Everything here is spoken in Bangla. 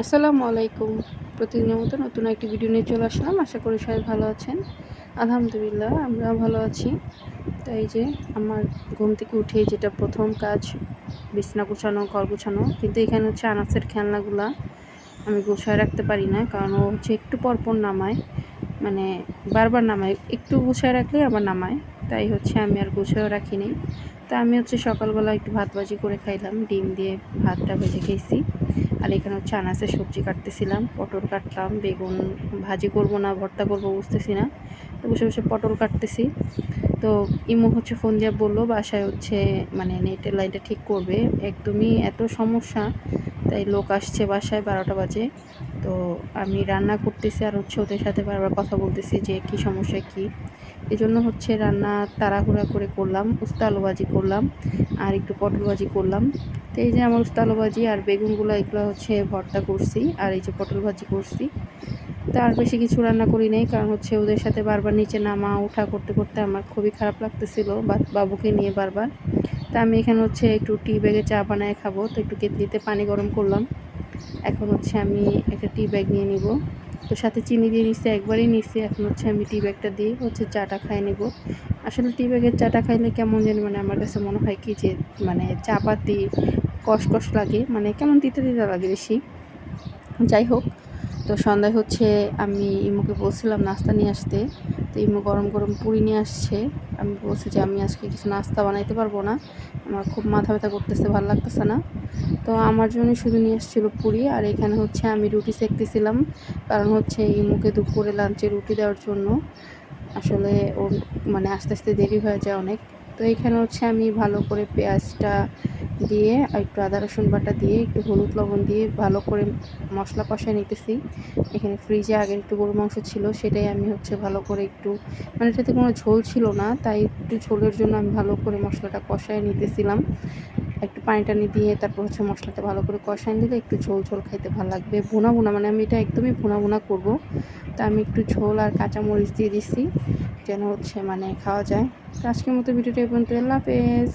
আসসালামু আলাইকুম। প্রতিদিনের মতো নতুন একটি ভিডিও নিয়ে চলে আসলাম। আশা করি সবাই ভালো আছেন। আলহামদুলিল্লাহ আমরা ভালো আছি। তাই যে আমার ঘুম থেকে উঠে যেটা প্রথম কাজ, বিছনা গুছানো, ঘর গুছানো। কিন্তু এখানে হচ্ছে আনাসের খেলনাগুলা আমি গুছায় রাখতে পারি না। কারণ ও হচ্ছে একটু পরপর নামায়। মানে বারবার নামায়। একটু গুছায় রাখলে আবার নামায়। তাই হচ্ছে আমি আর গুছায়ও রাখিনি। তা আমি হচ্ছে সকালবেলা একটু ভাত ভাজি করে খাইলাম, ডিম দিয়ে ভাতটা ভেজে খেয়েছি। আর এখানে হচ্ছে আনাসের সবজি কাটতেছিলাম, পটল কাটলাম, বেগুন ভাজি করব না, ভর্তা করব বুঝতেছি না। তো বসে বসে পটল কাটতেছি। তো ইমো হচ্ছে ফোন দিয়ে বলল, বাসায় হচ্ছে মানে নেটের লাইনটা ঠিক করবে। একদমই এত সমস্যা তাই লোক আসছে বাসায় বারোটা বাজে। তো আমি রান্না করতেছি আর হচ্ছে ওদের সাথে বারবার কথা বলতেছি যে কি সমস্যা, কি? এই জন্য হচ্ছে রান্না তাড়াহুড়া করে করলাম উস্তা আলু ভাজি করলাম আর একটু পটল ভাজি করলাম। তো এই যে আমার উস্তা আলু ভাজি আর বেগুনগুলো এগুলো হচ্ছে ভর্তা করছি আর এই যে পটল ভাজি করছি। তো আর বেশি কিছু রান্না করি নাই কারণ হচ্ছে ওদের সাথে বারবার নিচে নামা, ওঠা করতে করতে আমার খুবই খারাপ লাগতেছিল বাবুকে নিয়ে বারবার। তা আমি এখানে হচ্ছে একটু টি ব্যাগে চা বানায় খাব। তো একটু কেতলিতে পানি গরম করলাম। এখন হচ্ছে আমি একটা টি ব্যাগ নিয়ে নিব। তো সাথে চিনি দিয়ে নিচ্ছি একবারই নিচ্ছি এখন হচ্ছে আমি টি ব্যাগটা দিয়ে হচ্ছে চাটা খাই নেব। আসলে টি ব্যাগের চাটা খাইলে কেমন জানি মানে আমার কাছে মনে হয় কি যে মানে চা পাতি কষ কষ লাগে। মানে কেমন তিতে তিতে লাগে বেশি। যাই হোক, তো সন্ধ্যায় হচ্ছে আমি ইমুকে বলছিলাম নাস্তা নিয়ে আসতে। তো ইমু গরম গরম পুরি নিয়ে আসছে। আমি বলছি যে আমি আজকে কিছু নাস্তা বানাইতে পারব না। আমার খুব মাথা ব্যথা করতেছে, ভালো লাগতেছে না। তো আমার জন্য শুধু নিয়ে এসেছিল পুরি আর এখানে হচ্ছে আমি রুটি সেকতেছিলাম। কারণ হচ্ছে ইমুকে দুপুরে লাঞ্চে রুটি দেওয়ার জন্য। আসলে ওর মানে আস্তে আস্তে দেরি হয়ে যায় অনেক। তো এখানে হচ্ছে আমি ভালো করে পেঁয়াজটা দিয়ে একটু আদা, রসুন বাটা দিয়ে, একটু হলুদ লবণ দিয়ে ভালো করে মশলা কষায় নিতেছি। এখানে ফ্রিজে আগের একটু গরু মাংস ছিল, সেটাই আমি হচ্ছে ভালো করে একটু মানে এটাতে কোনো ঝোল ছিল না, তাই একটু ঝোলের জন্য আমি ভালো করে মশলাটা কষায় নিতেছিলাম। একটু পানি টানি দিয়ে তারপর হচ্ছে মশলাটা ভালো করে কষায় নিলে একটু ঝোল ঝোল খাইতে ভালো লাগবে। ভুনা ভুনা মানে আমি এটা একদমই ভুনা ভুনা করব। তা আমি একটু ঝোল আর কাঁচামরিচ দিয়ে দিচ্ছি যেন হচ্ছে মানে খাওয়া যায়। তো আজকের মতো ভিডিওটা এই পর্যন্ত আল্লাহ হাফেজ।